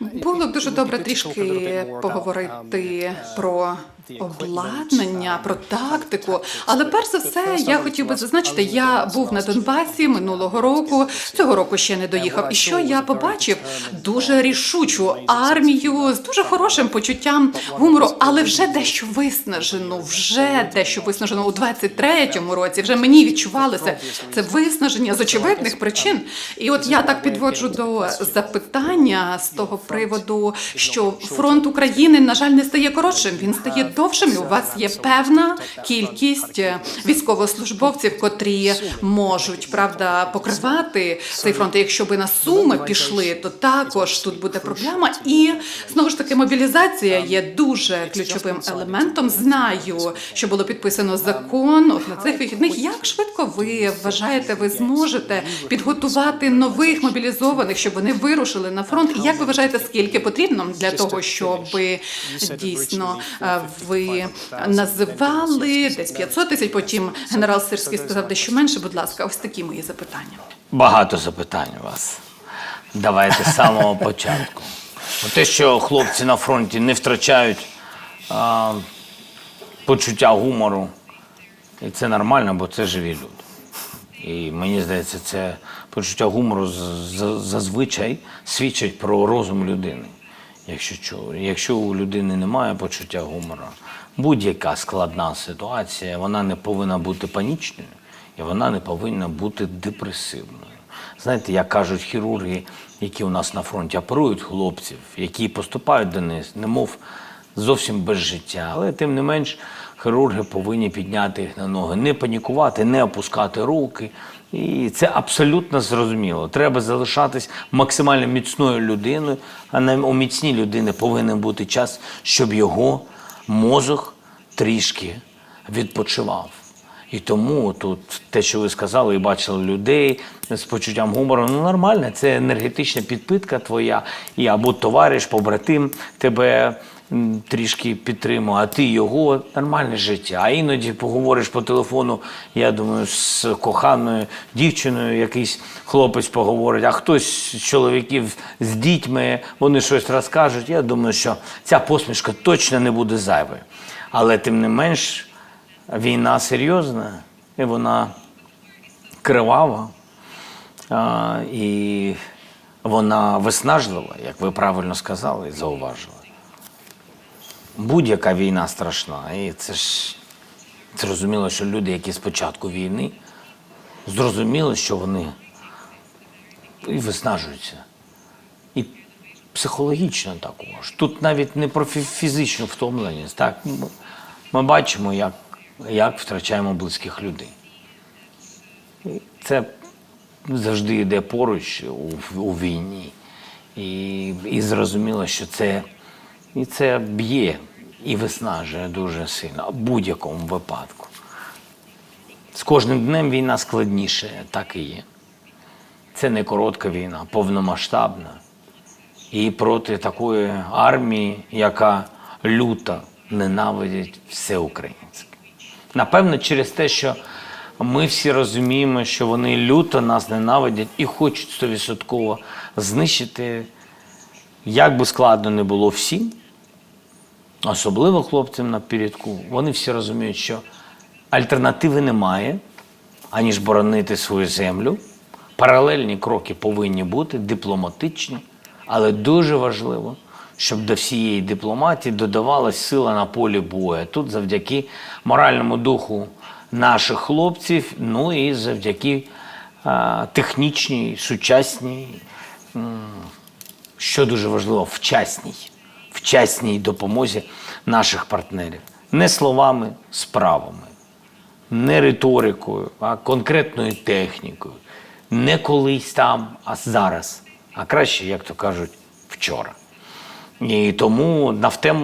Було б дуже добре трішки поговорити про обладнання, про тактику. Але перш за все, я хотів би зазначити, я був на Донбасі минулого року. Цього року ще не доїхав. І що я побачив? Дуже рішучу армію з дуже хорошим почуттям гумору, але вже дещо виснажену, вже дещо виснажену у 23-му році. Вже мені відчувалося це виснаження з очевидних причин. І от я так підводжу до запитання з того приводу, що фронт України, на жаль, не стає коротшим, він стає довшим. І у вас є певна кількість е, військовослужбовців, котрі можуть правда покривати цей фронт. І Якщо би на суми пішли, то також тут буде проблема. І знову ж таки, мобілізація є дуже ключовим елементом. Знаю, що було підписано закон на цих вихідних. Як швидко ви вважаєте, ви зможете підготувати нових мобілізованих, щоб вони вирушили на фронт? І як ви вважаєте, скільки потрібно для того, щоб дійсно е, ви називали десь 500 тисяч? Потім генерал Сирський сказав дещо менше. Будь ласка, ось такі мої запитання. Багато запитань у вас. Давайте з самого початку. Те, що хлопці на фронті не втрачають а, почуття гумору, і це нормально, бо це живі люди. І мені здається, це почуття гумору зазвичай свідчить про розум людини. Якщо, якщо у людини немає почуття гумору, будь-яка складна ситуація, вона не повинна бути панічною і вона не повинна бути депресивною. Знаєте, як кажуть хірурги, які у нас на фронті оперують хлопців, які поступають до них, немов зовсім без життя. Але тим не менш, хірурги повинні підняти їх на ноги, не панікувати, не опускати руки. І це абсолютно зрозуміло. Треба залишатись максимально міцною людиною, а на у міцній людини повинен бути час, щоб його мозок трішки відпочивав. І тому тут те, що ви сказали, і бачили людей з почуттям гумору, ну нормально, це енергетична підпитка твоя, і або товариш, побратим тебе трішки підтримує, а ти його нормальне життя. А іноді поговориш по телефону, я думаю, з коханою дівчиною, якийсь хлопець поговорить, а хтось з чоловіків з дітьми, вони щось розкажуть. Я думаю, що ця посмішка точно не буде зайвою. Але тим не менш. Війна серйозна, і вона кривава, а, і вона виснажлива, як ви правильно сказали і зауважили. Будь-яка війна страшна. І це ж зрозуміло, що люди, які з початку війни, зрозуміли, що вони і виснажуються. І психологічно також. Тут навіть не про фізичну втомленість. Так? Ми- бачимо, як, як втрачаємо близьких людей. Це завжди йде поруч у, у війні. І, і зрозуміло, що це, і це б'є і виснажує дуже сильно в будь-якому випадку. З кожним днем війна складніше, так і є. Це не коротка війна, повномасштабна. І проти такої армії, яка люто ненавидить все українське. Напевно, через те, що ми всі розуміємо, що вони люто нас ненавидять і хочуть стовідсотково знищити, як би складно не було всім, особливо хлопцям на передку, вони всі розуміють, що альтернативи немає, аніж боронити свою землю. Паралельні кроки повинні бути дипломатичні, але дуже важливо, щоб до всієї дипломатії додавалась сила на полі бою. Тут завдяки моральному духу наших хлопців, ну і завдяки а, технічній, сучасній, що дуже важливо, вчасній, вчасній допомозі наших партнерів. Не словами, справами не риторикою, а конкретною технікою. Не колись там, а зараз. А краще, як то кажуть, вчора. І тому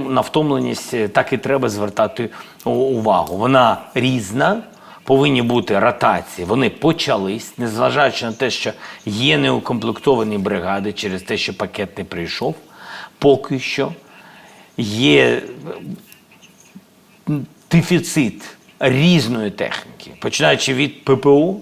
на втомленість е, так і треба звертати увагу. Вона різна, повинні бути ротації. Вони почались, незважаючи на те, що є неукомплектовані бригади через те, що пакет не прийшов. Поки що є дефіцит різної техніки, починаючи від ППО,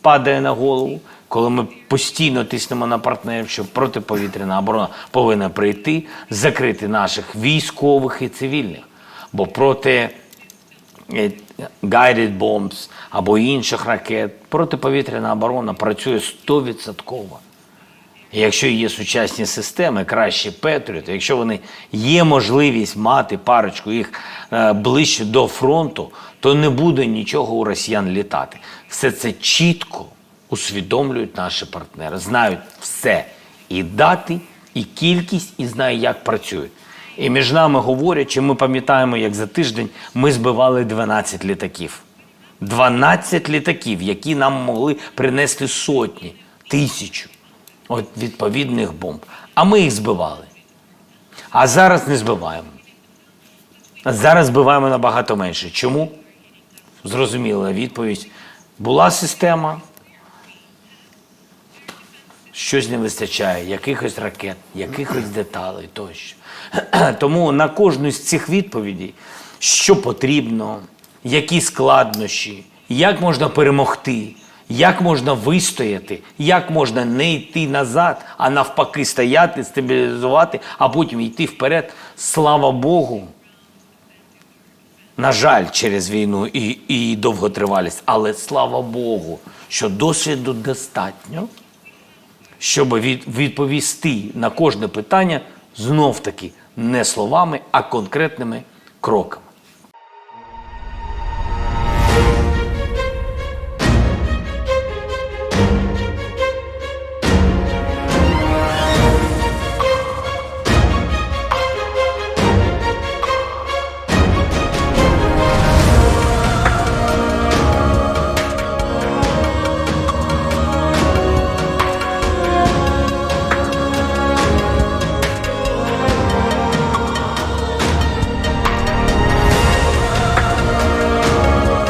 падає на голову, коли ми постійно тиснемо на партнерів, що протиповітряна оборона повинна прийти, закрити наших військових і цивільних. Бо проти е, guided bombs або інших ракет протиповітряна оборона працює 100%. Якщо є сучасні системи, краще Петріот, якщо вони є можливість мати парочку їх е, ближче до фронту, то не буде нічого у росіян літати. Все це чітко усвідомлюють наші партнери, знають все і дати, і кількість, і знають, як працюють. І між нами говорячи, ми пам'ятаємо, як за тиждень ми збивали 12 літаків. 12 літаків, які нам могли принести сотні, тисячу от відповідних бомб. А ми їх збивали. А зараз не збиваємо. Зараз збиваємо набагато менше. Чому? Зрозуміла відповідь. Була система, щось не вистачає, якихось ракет, якихось деталей тощо. Тому на кожну з цих відповідей, що потрібно, які складнощі, як можна перемогти, як можна вистояти, як можна не йти назад, а навпаки стояти, стабілізувати, а потім йти вперед. Слава Богу. На жаль, через війну і, і довготривалість, але слава Богу, що досвіду достатньо, щоб від, відповісти на кожне питання знов таки не словами, а конкретними кроками.